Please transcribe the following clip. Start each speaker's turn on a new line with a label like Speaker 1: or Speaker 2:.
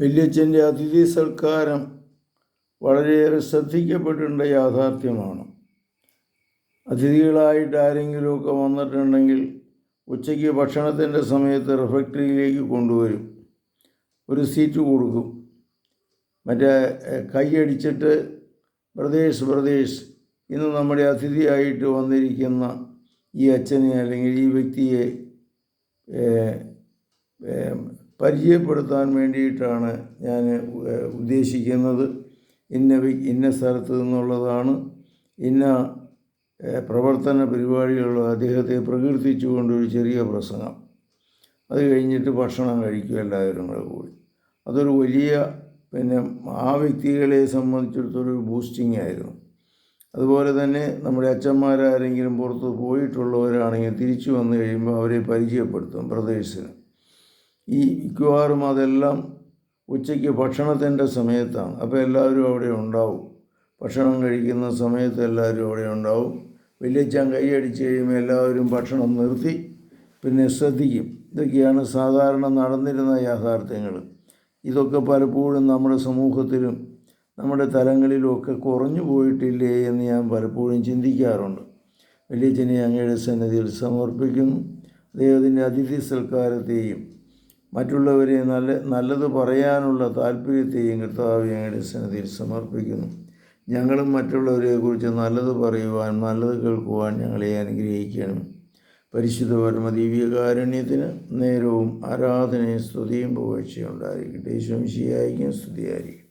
Speaker 1: വല്യച്ഛന്റെ അതിഥി സൽക്കാരം വളരെയേറെ ശ്രദ്ധിക്കപ്പെടേണ്ട യാഥാർത്ഥ്യമാണ്. അതിഥികളായിട്ട് ആരെങ്കിലുമൊക്കെ വന്നിട്ടുണ്ടെങ്കിൽ ഉച്ചയ്ക്ക് ഭക്ഷണത്തിന്റെ സമയത്ത് റിഫക്ടറിയിലേക്ക് കൊണ്ടുവരും. ഒരു സീറ്റ് കൊടുക്കും. മറ്റേ കൈയടിച്ചിട്ട് പ്രദേശ് പ്രദേശ് ഇന്ന് നമ്മുടെ അതിഥിയായിട്ട് വന്നിരിക്കുന്ന ഈ അച്ഛനെ അല്ലെങ്കിൽ ഈ വ്യക്തിയെ പരിചയപ്പെടുത്താൻ വേണ്ടിയിട്ടാണ് ഞാൻ ഉദ്ദേശിക്കുന്നത്. ഇന്ന ഇന്ന സ്ഥലത്ത് നിന്നുള്ളതാണ്. ഇന്ന പ്രവർത്തന പരിപാടികളുള്ള അദ്ദേഹത്തെ പ്രകീർത്തിച്ചുകൊണ്ട് ഒരു ചെറിയ പ്രസംഗം. അത് കഴിഞ്ഞിട്ട് ഭക്ഷണം കഴിക്കും എല്ലാവരും കൂടെ കൂടി. അതൊരു വലിയ പിന്നെ ആ വ്യക്തികളെ സംബന്ധിച്ചിടത്തോളം ബൂസ്റ്റിംഗ് ആയിരുന്നു. അതുപോലെ തന്നെ നമ്മുടെ അച്ഛന്മാരാരെങ്കിലും പുറത്ത് പോയിട്ടുള്ളവരാണെങ്കിൽ തിരിച്ചു വന്നു കഴിയുമ്പോൾ അവരെ പരിചയപ്പെടുത്തും ബ്രദേഴ്സിന് ഈ മിക്കവാറും അതെല്ലാം ഉച്ചയ്ക്ക് ഭക്ഷണത്തിന്റെ സമയത്താണ്. അപ്പോൾ എല്ലാവരും അവിടെ ഉണ്ടാവും. ഭക്ഷണം കഴിക്കുന്ന സമയത്ത് എല്ലാവരും അവിടെ ഉണ്ടാവും. വലിയച്ഛൻ കൈയടിച്ച് കഴിയുമ്പോൾ എല്ലാവരും ഭക്ഷണം നിർത്തി പിന്നെ ശ്രദ്ധിക്കും. ഇതൊക്കെയാണ് സാധാരണ നടന്നിരുന്ന യാഥാർത്ഥ്യങ്ങൾ. ഇതൊക്കെ പലപ്പോഴും നമ്മുടെ സമൂഹത്തിലും നമ്മുടെ തലങ്ങളിലും ഒക്കെ കുറഞ്ഞു പോയിട്ടില്ലേ എന്ന് ഞാൻ പലപ്പോഴും ചിന്തിക്കാറുണ്ട്. വലിയച്ഛനെ അങ്ങയുടെ സന്നിധിയിൽ സമർപ്പിക്കുന്നു. അദ്ദേഹത്തിന്റെ അതിഥി സൽക്കാരത്തെയും മറ്റുള്ളവരെ നല്ല നല്ലത് പറയാനുള്ള താല്പര്യത്തെയും കർത്താവ് ഞങ്ങളുടെ സന്നിധിയിൽ സമർപ്പിക്കുന്നു. ഞങ്ങളും മറ്റുള്ളവരെക്കുറിച്ച് നല്ലത് പറയുവാൻ നല്ലത് കേൾക്കുവാൻ ഞങ്ങളെ അനുഗ്രഹിക്കണം. പരിശുദ്ധ പരമദീവികാരുണ്യത്തിന് നേരവും ആരാധനയും സ്തുതിയും പുകഴ്ചയും ഉണ്ടായിരിക്കട്ടെ. ശംശിയായിരിക്കും സ്തുതിയായിരിക്കും